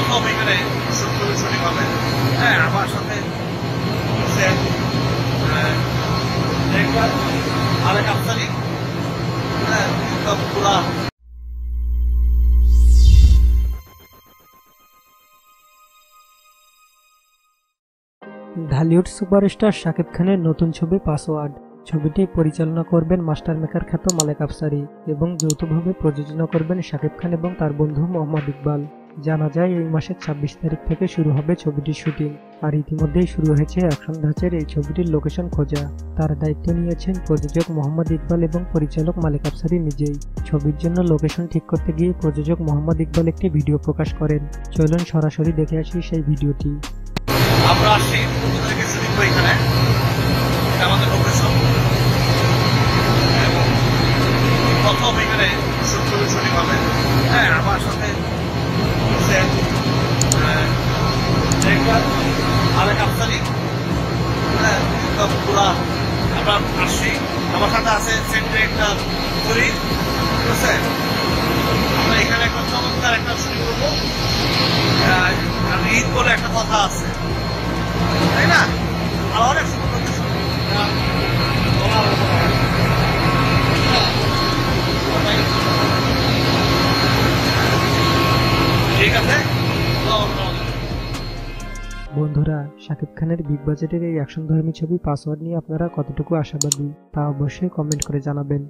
প্রথম এখানে শুনি হ্যাঁ আমার সাথে আরেক আফতারি হ্যাঁ ঢালিউড সুপারস্টার শাকিব খানের নতুন ছবি পাসওয়ার্ড। ছবিটি পরিচালনা করবেন মাস্টার মেকার খ্যাত মালেক আফসারি এবং যৌথভাবে প্রযোজনা করবেন শাকিব খান এবং তার বন্ধু মোহাম্মদ ইকবাল। জানা যায়, এই মাসের ছাব্বিশ তারিখ থেকে শুরু হবে ছবিটির শুটিং, আর ইতিমধ্যেই শুরু হয়েছে অ্যাকশন ধাঁচের এই ছবিটির লোকেশন খোঁজা। তার দায়িত্ব নিয়েছেন প্রযোজক মোহাম্মদ ইকবাল এবং পরিচালক মালিক আফসারি নিজেই। ছবির জন্য লোকেশন ঠিক করতে গিয়ে প্রযোজক মোহাম্মদ ইকবাল একটি ভিডিও প্রকাশ করেন। চলুন সরাসরি দেখে আসি সেই ভিডিওটি। আমরা আসছি এখানে। আমাদের লোকেশন প্রথম এখানে শুটিং হবে। আমার আছে, সেন্টারে একটা ফরিদ ঠিক আছে? আমরা এখানে একটা চমৎকার একটা শুরু করব। ঈদ বলে একটা কথা আছে। বন্ধুরা, শাকিব খানের বিগ বাজেটের এই অ্যাকশন ধর্মী ছবি পাসওয়ার্ড নিয়ে আপনারা কতটুকু আশাবাদী তা অবশ্যই কমেন্ট করে জানাবেন।